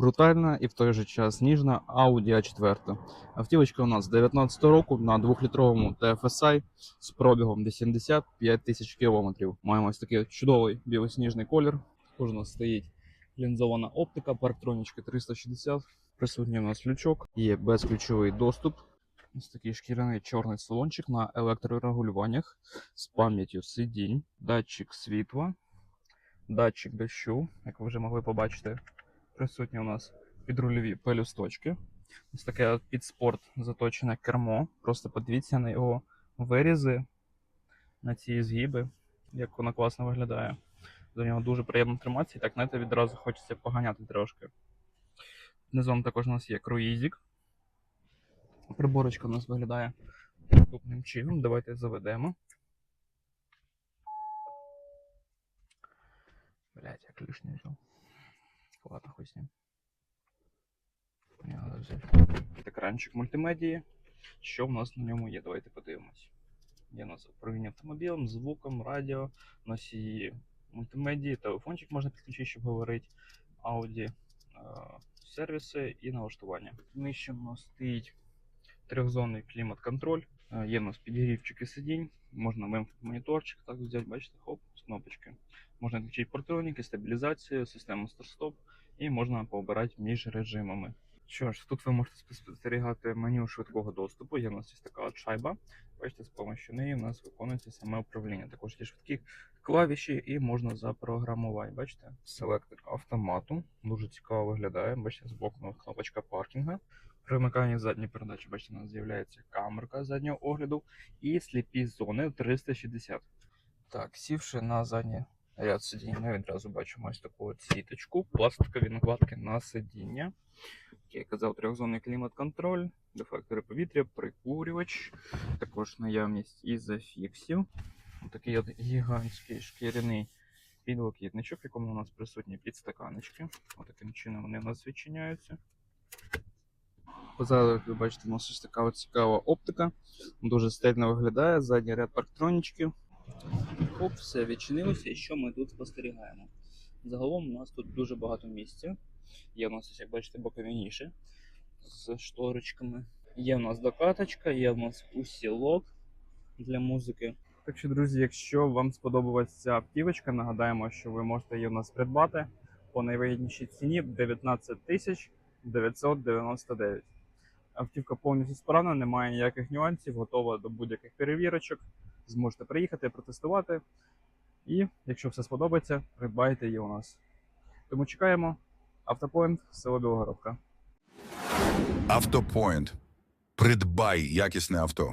брутальна і в той же час ніжна Audi A4. Автівочка у нас 19 року на 2-літровому TFSI з пробігом 85 тисяч кілометрів. Маємо ось такий чудовий білосніжний колір. Також стоїть лінзована оптика, парктронічка 360. Присутній у нас лючок, є безключовий доступ. Ось такий шкіряний чорний салончик на електрорегулюваннях з пам'яттю сидінь, датчик світла, датчик дощу, як ви вже могли побачити. Присутні у нас підрульові пелюсточки. Ось таке от під спорт заточене кермо. Просто подивіться на його вирізи, на ці згиби, як воно класно виглядає. До нього дуже приємно триматися, і так знаєте, відразу хочеться поганяти трошки. Низом також у нас є круїзик. Приборочка у нас виглядає наступним чином. Давайте заведемо. Блять, я ключ не взяв. Ладно, хуй з ним. Екранчик мультимедії. Що в нас на ньому є? Давайте подивимось. Є у нас управління автомобілем, звуком, радіо, носії мультимедії, телефончик можна підключити, щоб говорити, ауді, сервіси і налаштування. Нижче у нас стоїть трьохзонний клімат-контроль. Є у нас підігрівчики сидінь, можна мем- моніторчик так взяти, бачите, хоп, з кнопочки. Можна включити портроніки, стабілізацію, систему старт-стоп і можна пообирати між режимами. Що ж, тут ви можете спостерігати меню швидкого доступу. Є у нас ось така от шайба. Бачите, з допомогою неї у нас виконується саме управління. Також є швидкі клавіші і можна запрограмувати. Бачите, селектор автомату. Дуже цікаво виглядає. Бачите, збоку у нас кнопочка паркінга. При вмиканні задньої передачі, бачите, у нас з'являється камерка заднього огляду і сліпі зони 360. Так, сівши на задній ряд сидінь, ми відразу бачимо ось таку от сіточку, пластикові накладки на сидіння. Як я казав, трьохзонний клімат-контроль, дефектори повітря, прикурювач, також наявність ізофіксів. Такий от гігантський шкіряний підлокітничок, в якому у нас присутні підстаканечки. Отаким чином вони у нас відчиняються. Позаду, як ви бачите, у нас ось така цікава оптика. Дуже стильно виглядає. Задній ряд парктронічків. Оп, все відчинилося. І що ми тут спостерігаємо? Загалом у нас тут дуже багато місця. Є у нас, як бачите, бокові ніші з шторочками. Є у нас докаточка, є у нас усілок для музики. Так що, друзі, якщо вам сподобалася ця автівочка, нагадаємо, що ви можете її у нас придбати по найвигіднішій ціні 19 тисяч 999. Автівка повністю справна, немає ніяких нюансів, готова до будь-яких перевірочок. Зможете приїхати, протестувати. І, якщо все сподобається, придбайте її у нас. Тому чекаємо. Автопоінт, село Білогородка. Автопоінт. Придбай якісне авто.